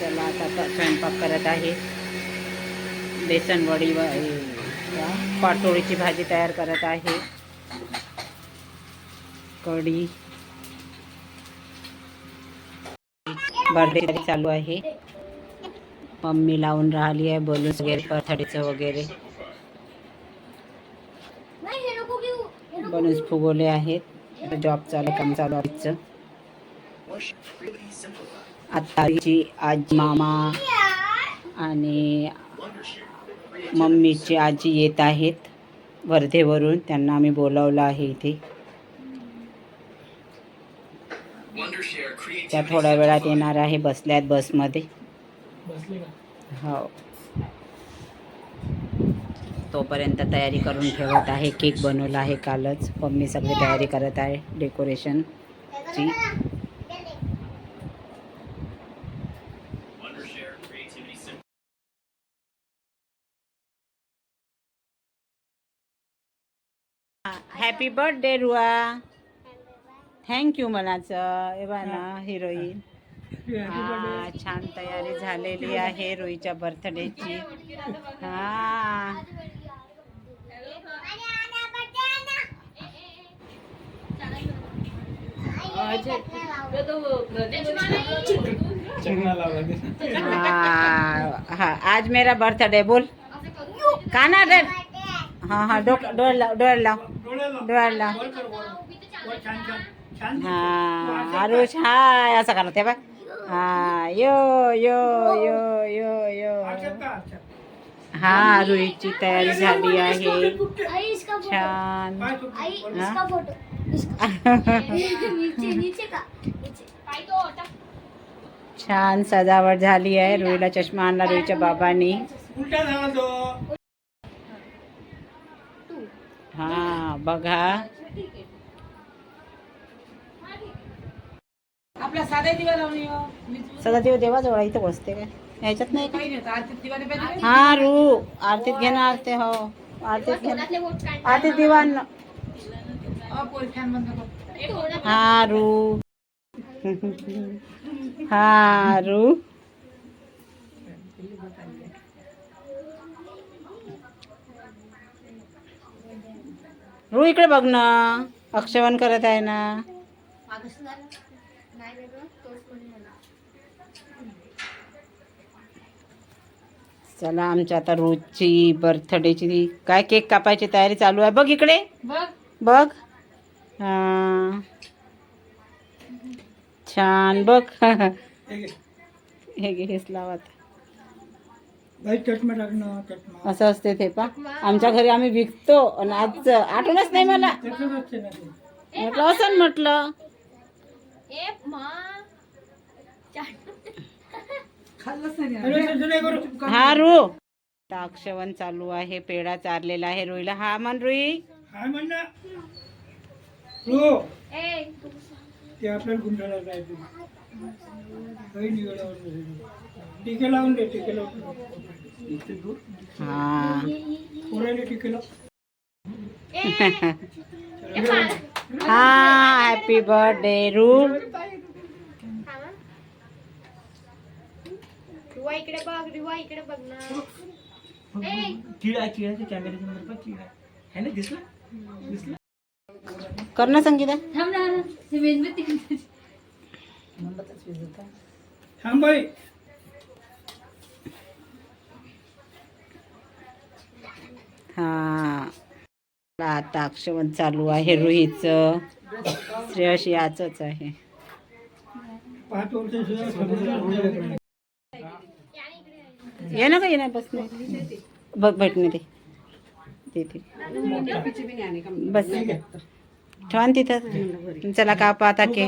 त्याला आता प- स्वयंपाक करत आहे. बेसनवडी व पाटोळीची भाजी तयार करत आहे. कढी. बर्थडे चालू आहे. मम्मी लावून राहिली आहे बलून्स वगैरे पथडीचं वगैरे. बलून्स फुगवले आहेत. जॉब चालू काम चालू ऑफिसचं आत्ताची आजी मामा आणि मम्मीची आजी येत आहेत वर्धेवरून. त्यांना आम्ही बोलावलं आहे इथे. त्या थोड्या वेळात येणार आहे बसल्यात बसमध्ये. हो. तोपर्यंत तयारी करून ठेवत आहे. केक बनवला आहे कालच. मम्मी सगळी तयारी करत आहे. डेकोरेशनची happy birthday Rua thank you मनाचं. एव्हा ना हिरोईन हा छान तयारी झालेली आहे रुईच्या बर्थडेची हा. हा हा आज मेरा बर्थडे बोल। काना रे हा हा डोक डोळ लाव डोळ लाव डोळ लाव हा आरुष हाय असं करा ते बघ हा यो यो यो यो यो। हा रुईची तयारी झाली आहे छान। हाँ? छान सजावट झाली आहे रुईला चष्मा आणला रुईच्या बाबांनी. हा बघा. आपला साधा दिवा लावून. सदा देव देवाजवळ इथं बसते काय? ह्याच्यात नाही हा रू. आरतीत घेणार आरती हो. आरतीत घेणार आरतीत कर हा रू इकडे बघ ना. अक्षवन करत आहे ना. चला आमच्या आता रोजची बर्थडेची काय केक कापायची तयारी चालू आहे. बघ इकडे. बघ. बघ. हा. छान बघ. हे घे. हेच लावत असं असते ते पा. आमच्या घरी आम्ही विकतो आणि आज आठवणच नाही मला. म्हटलं असं म्हटलं. हा रू. अक्षवन चालू आहे पेढा चारलेला आहे रुईला. हा मन रुई ते आपल्याला गुंडाळा जायचं काही निघालं टिके लावून दे टिके लावून हा. पोराले टिके लाव. हा हॅपी बर्थडे रू इकडे बघ रिवा इकडे बघ ना. चिडा चिडाचे कॅमेऱ्याच्या नंबर पण चिडा है ना दिसला? दिसला? कर ना संगीता. थांब ना ते मेणबत्ती थांब बाई. हा. आता अक्षवन चालू आहे रुईचं श्रेयश याचंच आहे. ये ना का ये ना बस नाही बघ भेटणे ते तिथे बस. ठेवा तिथं. चला कापा आता केक